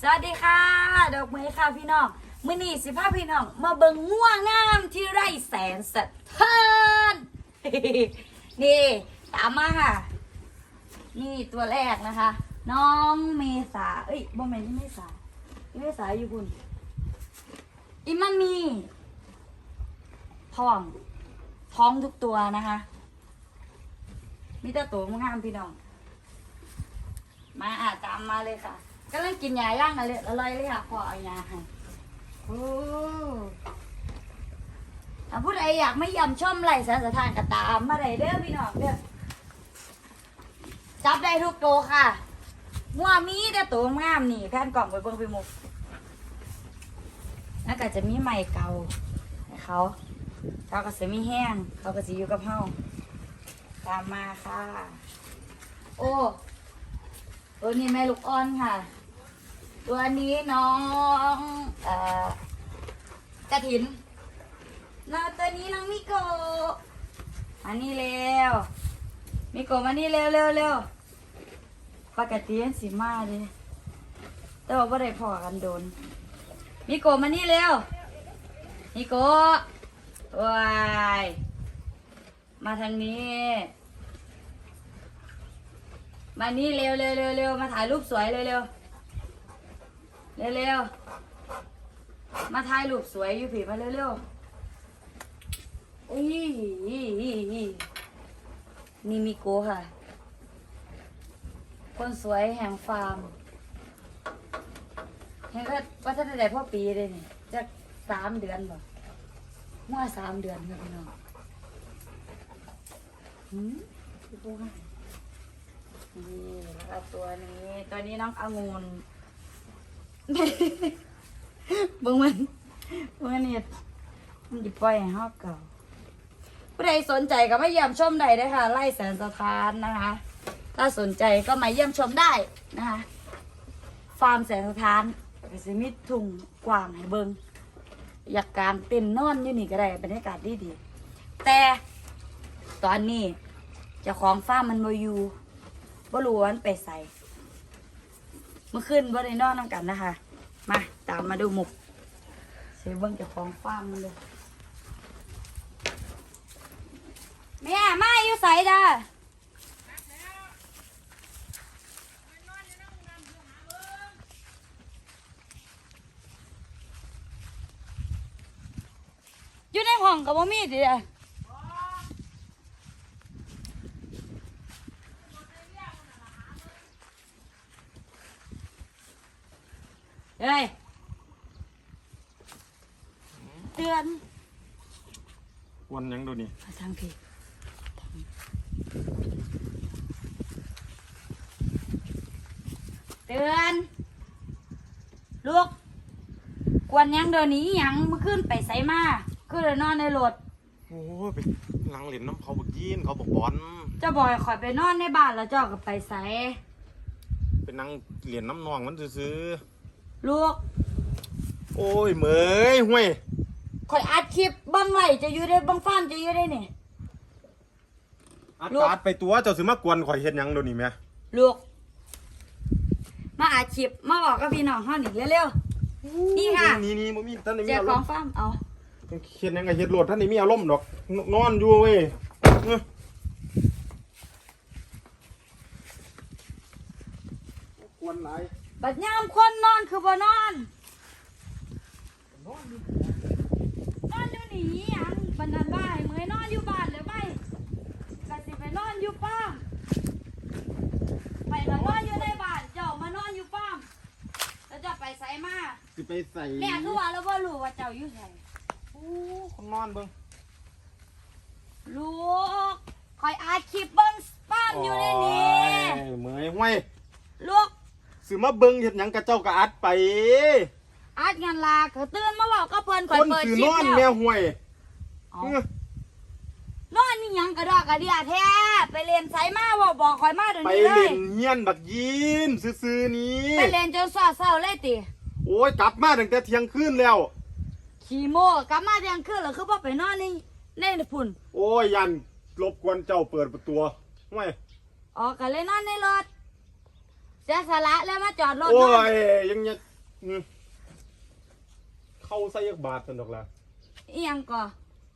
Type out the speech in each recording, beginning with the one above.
สวัสดีค่ะ ดอกไม้ค่ะพี่น้องมื้อนี้สิพาพี่น้อง มาเบิ่งง่วงงามที่ไร่แสนสะเทือนนี่ตามมาค่ะ นี่ตัวแรกนะคะ น้องเมษา เอ้ยบ่แม่นที่เมษาที่เมษาอยู่คุณอิมันมีท้องท้องทุกตัวนะคะมีแต่ตัวงามพี่น้อง มาอะตามมาเลยค่ะ กำลังกินยาย่างอะไรอะไรเลยค่ะพอเอายาให้โอ้ถ้าผู้ใดอยากไม่ยำชมไหลสารสถานก็ตามมาได้เด้อพี่น้องเด้อจับได้ทุกตัวค่ะมัวมีแต่ตัวงามนี่แผ่นกล่องไปเบิ่งไปหมุกแล้วก็จะมีใหม่เก่าให้เขาเขาก็จะมีแห้งเขาก็จะอยู่กับเฮาตามมาค่ะ โอ้ตัวนี้แม่ลูกอ่อนค่ะ วนี้น้องเอ่อกระถินแล้วตัวนี้น้องมิโกะมานี่เร็วมิโกะมานี่เร็วเร็วเร็วปกติอันสิมาเลยแต่ว่าไ่ได้พอกันโดนมิโกะมานี่เร็วมิโกะว้ายมาทางนี้ มานี่เร็วเร็วเร็วเร็วมาถ่ายรูปสวยเร็วเร็ว เร็วเร็วมาถ่ายรูปสวยอยู่ผีมาเร็วเร็วอุ้ยนี่มิโกะค่ะ คนสวยแห่งฟาร์มเห็นว่าว่าท่านได้พ่อปีเลยนี่จะสามเดือนบ่ว่าสามเดือนค่ะพี่น้องหืมพี่ปูค่ะนี่แล้วก็ตัวนี้ตัวนี้น้ององุ่น เบิ่งมันเบิ่งมันนี่มันจะปล่อยให้เฮาเก่า ผู้ใดสนใจก็มาเยี่ยมชมได้เลยค่ะ ไล่แสนสถานนะคะ ถ้าสนใจก็มาเยี่ยมชมได้นะคะ ฟาร์มแสนสถานก็สิมีทุ่งกว้างให้เบิงอยากกางเต็นท์นอนอยู่นี่ก็ได้บรรยากาศดีดีๆแต่ตอนนี้เจ้าของฟาร์มมันมาอยู่บ่รู้ว่ามันไปใส่ เมื่อคืนบ่ได้นอนนำกันนะคะ มาตามมาดูหมุกเสียเบิ่งจ้าของฟามันเลยแม่มาอยู่ใส่ด้าอยู่ในห้องกับบ่มีดิอะ เฮ้ยเตือนวันหยังดูนี่มาทางผิดเตือนลูกกวนยังเดินหนี้ยังเมื่อคืนไปไสมาคือเลยนอนในรถโอ้ยไปหลังเหรียญน้ำเขาบอกยีนเขาบอกบอลเจะบ่อยขอยไปนอนในบ้านแล้วเจ้าก็ไปไสเป็นนั่งเหรียญน้ำนองมันซื้อ ลูกๆโอ้ยเหมยห่วยข่อยอัดคลิปเบังไหลจะอยู่ได้เบังฟ้านจะอยู่ได้นี่อาลูกกาศไปตัวเจ้าสิมากวนข่อยเฮ็ดหยังดูนี่แม่ลูก มาอาชีพมาบอกกับพี่น้องห้านี่เร็วๆนี่ค่ะนี่นี่บ่มีท่านได้มีเจ้าอาขรองมณ์ฟาร์มเอา เฮ็ดหยังไงเฮ็ดโลดท่านได้มีอารมณ์ดอกนนอนอยู่เว้ยเอ้อกวนหลาย บัดยามคนนอนคือบ่นอน นอนอยู่นอนอยู่นี่หยังบันนันบ่ายเมื่อยนอนอยู่บ้านเลยไปก็สิไปนอนอยู่ป้ามไปมานอนอยู่ในบ้านเจ้ามานอนอยู่ป้ามแล้วเจ้าไปไสมาสิไปใส่แม่คือว่าแล้วบ่รู้ว่าเจ้าอยู่ไสโอ้คนนอนเบิ่งลูกคอยอาคลิปเบิ่งป้ามอยู่ในนี้โอ้ยเหมยห่วยลูก สิมาเบิ่งเฮ็ดหยังกับเจ้าก็อัดไป อาดงานลาก็ตื่นมาบอกก็เพิ่นคข่อยนเปิดสิคลินปอนแล้วแม่ห่วยเอาเอ้อนอนนี่หยังกระดอกกระเดียแท้ไปเรียนไสมาบอกบอกข่อยมาเดี๋ยวไปนี้เลเล่ยนเฮียนบักยีนซื่อๆนี้ไปเรียนจนสอดเศร้าเลยติ โอ้ยกลับมาตั้งแต่เที่ยงคืนแล้ว ขี่โมกลับมาเที่ยงคืนแล้วคือบ่ไปนอนในในพุ่นโอ้ยยันรบกวนเจ้าเปิดประตูห่วย ออกกันเลยนอนในรถ เสียสละแล้วมาจอดรถโอ้นอนยยังยังอืมเข้าใส่ยักบาทสันดอกละอีหยังก่อ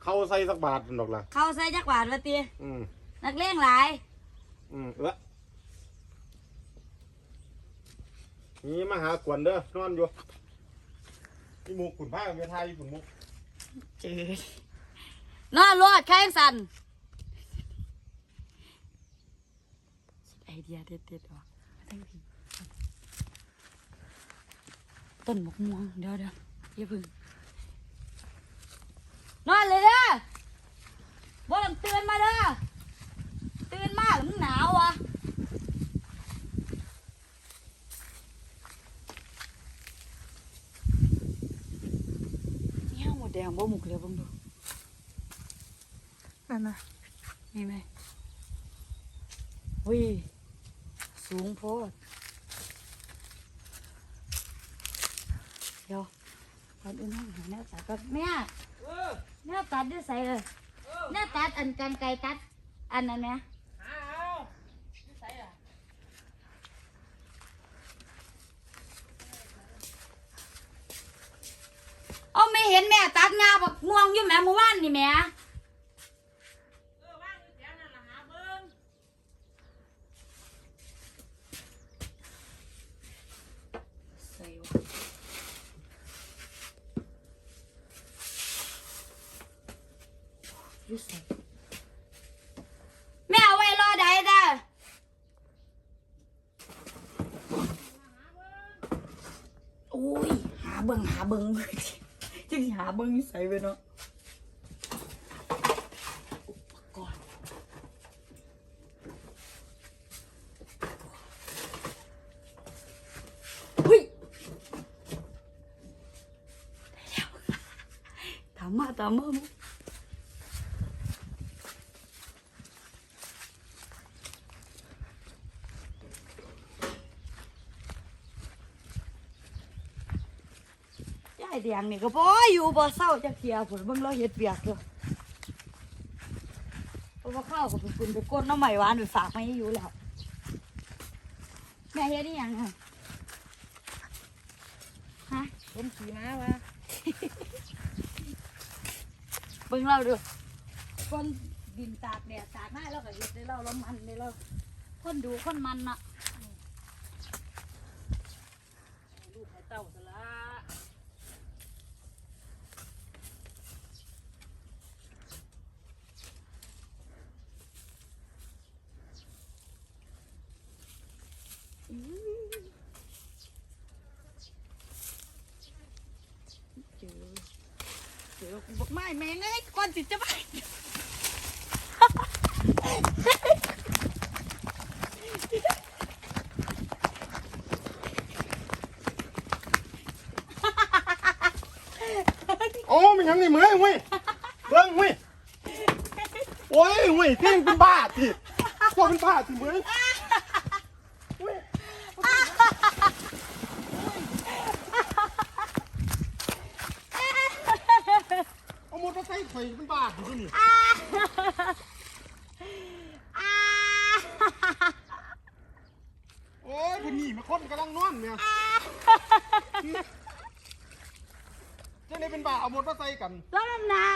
เข้าใส่สักบาทสันดอกละเขาใส่จักบาทวะตีอืมนักเลงหลาย อืมเออนี่มาหากวนเด้อนอนอยู่นี่หมูขุนผ้าเมียไทยขุนมุกจืดนอนรอดแข้งสันไอเดียเด็ดๆออกมาทั้งที ต้นมะม่วงเดี๋ยวเดี๋ยวอย่าพึ่งนอนเลยเด้อบ่ต้องตื่นมาเด้อตื่นมาแล้วมึงหนาววะเนี่ยหมดแดงบ่หมุกเลยเบิ่งดูนั่นนะนี่ไหมวิสูงโพด เดี๋ยวก่อนอื่นให้หาแนวตัดก่อนแม่แนวตัดด้วยใส่เลยแนวตัดอันกันไกลตัด อันนั้นไหมเอาไม่เห็นแม่ตัดงาบักม่วงอยู่แม่เมื่อวานนี่แม่ อยูใส่แม่เอาไว้รอใดจ้ะโอ้ย หาเบิงหาเบิงจึงหาเบิงอยู่ใส่ไปเนาะอุปกรณ์อุ้ยตามมาตามมาายแดงนี่ก็บ่อยู่บ่เศร้าจะเคลียร์ผลเบิ่งเราเฮ็ดเปียกอยู่เพราะว่าข้าวก็เป็นคุณไปก้นน้ำใหม่หวานไปฝากไม่อยู่แล้ว แม่เฮ็ดอีหยังอะฮะผมขี่ม้าวะเบิ่งเราดูคนดินตากแดดตากหน้าเราก็เฮ็ดได้เราแล้วมันได้เราคนดูคนมันน่ะลูกให้เต้าซะละ เจอเจอบอกไม่ ก่อนสิตจะไปโอ้มันยังนี่เหมือนเว้ยเบิ้งเว้ยโอ้ยเว้ยเที่ยงเป็นบ้าทีพวกเป็นบ้าทีเหมือนเว้ยเอาห มดมาใส่ไข่เป็นบ้าทีตัวนี้โอ้ยคนนี้มาคนกำลังนอนเนี่ยเจะได้เป็นบ้าเอาหมดมาใส่กันแล้วนั่นนะ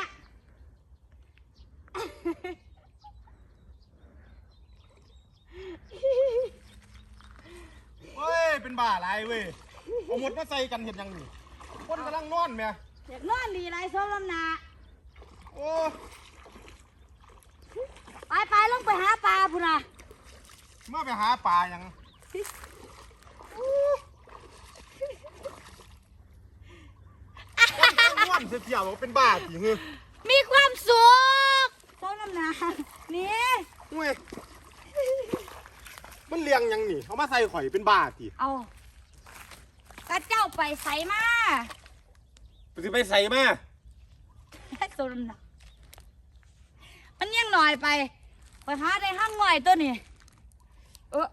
เว้ย เป็นบ้าอะไรเว้ยเอาหมดมาใส่กันเห็นยังนี่คนกำลังนอนแม่อยากนอนดีไรซ้อมน้ำหนา โอ้ไปไปลงไปหาปลาพุ่นน่ะมาไปหาปลายังคนกำลังนอนเสียๆบอกเป็นบ้าจริงเฮ้ยมีความสุขซ้อมน้ำหนานี่เว้ยมันเลี้ยงยังนี่เอามาใส่ข่อยเป็นบ้าทีเอากระเจ้าไปใส่มาไปสิไปใส่มาซ้อมน้ำหนามั นยังหน่อยไปไปหาได้ห้างหน่อยตัวนี้เออ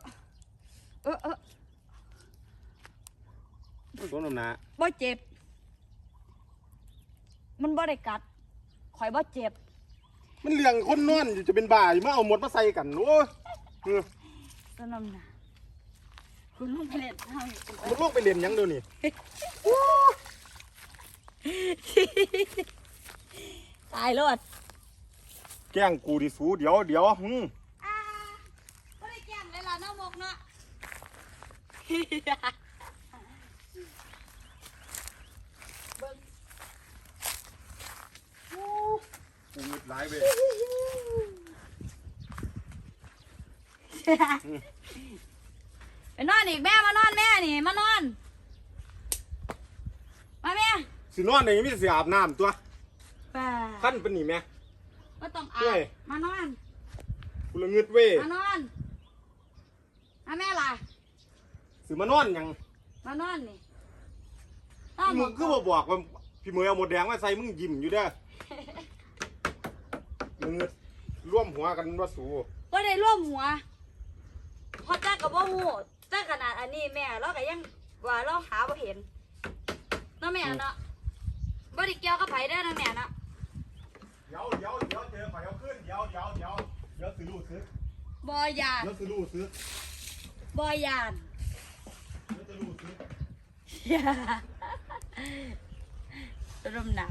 เออเออต้นน้ำหนาบ่เจ็บ มันบ่ได้กัดข่อยบ่เจ็บ มันเลี้ยงคนนอนอยู่จะเป็นบ้าอยู่มาเอาหมดมาใส่กันโอ้ยเออต้นน้ำหนาคุณลุงไปเล่นเอาอีกมันลงไปเรียนหยังเดี๋ยวนี้ตายรอด แกล้งกูดิสูเดี๋ยวเดี๋ยวหึอ่าก็ได้แก้มเลยล่ะน้องมกเนาะ เบิ่งกูหงุดหลายเว้ยไปนอนอีกแม่มานอนแม่นี่มานอน มาแม่สินอนไหนมีแต่สิอาบน้ำตัวป่าขั้นเป็นนี่แม่ ก็ต้องเฮ้อาบยมานอนกูละเงึดเว้ยมานอนมาแม่ล่ะสิมานอนหยังมานอนนี่นอนพี่มึงคือบ่บอกว่าพี่เมย์เอาหมดแดงมาใส่มึงยิ้มอยู่เด้อละเงึดร่วมหัวกันว่าสูว่าได้ร่วมหัวเพอจ้ากับว่าหูจ้าขนาดอันนี้แม่เราก็ยังว่าเราหาบ่เห็นเนาะแม่เนาะบ่ได้เกี่ยวกับไผได้อนะแม่เนาะเดี๋ยวเดี๋ยวเดี๋ยวเจอไฟเอาขึ้นเดี๋ยวเดี๋ยวเดี๋ยวเดี๋ยวซื้อลูกซื้อบ่ยานเดี๋ยวซื้อลูกซื้อบ่ยานเดี๋ยวจะลูกซื้ออย่าร่มหนา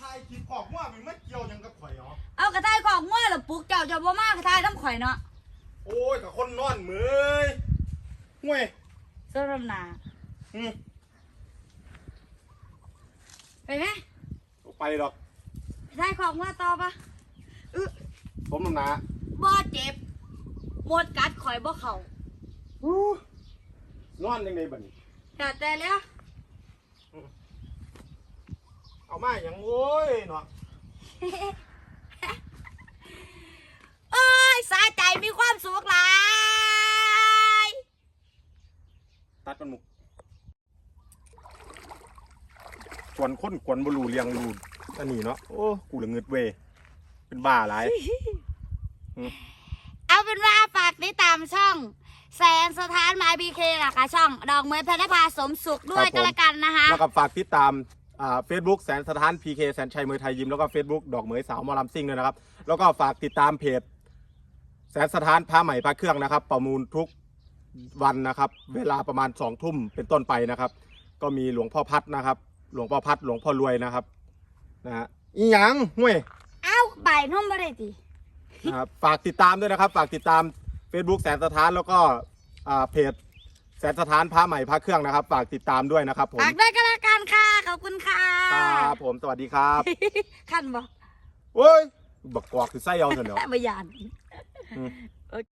ถ้าไอ้คิดขอกว่ามันไม่เกี่ยวหยังกับข่อยเหรอเอากระต่ายของง้อหรือปลูกเจ้าเจ้าบ่มากระต่ายน้ำข่อยเนาะโอ้ยกับคนนอนเหมยห่วยสร่มหนาอืมไปไหมบ่ ไปดอกกระต่ายของง้อต่อปะอึผมน้ำหนาบ่เจ็บหมดกัดข่อยบ่เข่าอู้นอนยังไงบัดนี้ แต่แต่แล้วเอามาอย่างโอ้ยเนาะเอ้ยสาใจมีความสุขหลายตัดมันหมุกกวนคนกวนบรูเลียงรู อันนี้เนาะ โอ้ กูละเงึดเวยเป็นบ้าหลายเอาเป็นว่าฝากติดตามช่อง แสนสถานไม้บีเคนะคะ ช่อง ดอกเมยพนภาสมสุขด้วยครับผมกันละกันนะคะ แล้วก็ฝากติดตามอ่าเฟซบุ๊กแสนสถานพีเคแสนชัยมือไทยยิมแล้วก็เฟซบุ๊กดอกเหมยสาวหมอลำซิ่งด้วยนะครับ แล้วก็ฝากติดตามเพจแสนสถานพระใหม่พระเครื่องนะครับ ประมูลทุกวันนะครับ เวลาประมาณสองทุ่มเป็นต้นไปนะครับ ก็มีหลวงพ่อพัดนะครับ หลวงพ่อพัดหลวงพ่อรวยนะครับ นะฮะอีหยังห่วยเอ้าบ่ายนุ่มบ่ได้ตินะครับฝากติดตามด้วยนะครับ ฝากติดตาม Facebook แสนสถานแล้วก็อ่าเพจแสนสถานพระใหม่พระเครื่องนะครับ ฝากติดตามด้วยนะครับผมฝากด้วยกันละกันค่ะ ขอบคุณค่ะครับผมสวัสดีครับขั้นบ่เว้ยบักกอกคือไส้เอาเถอะเนาะ บ่ยาน อืม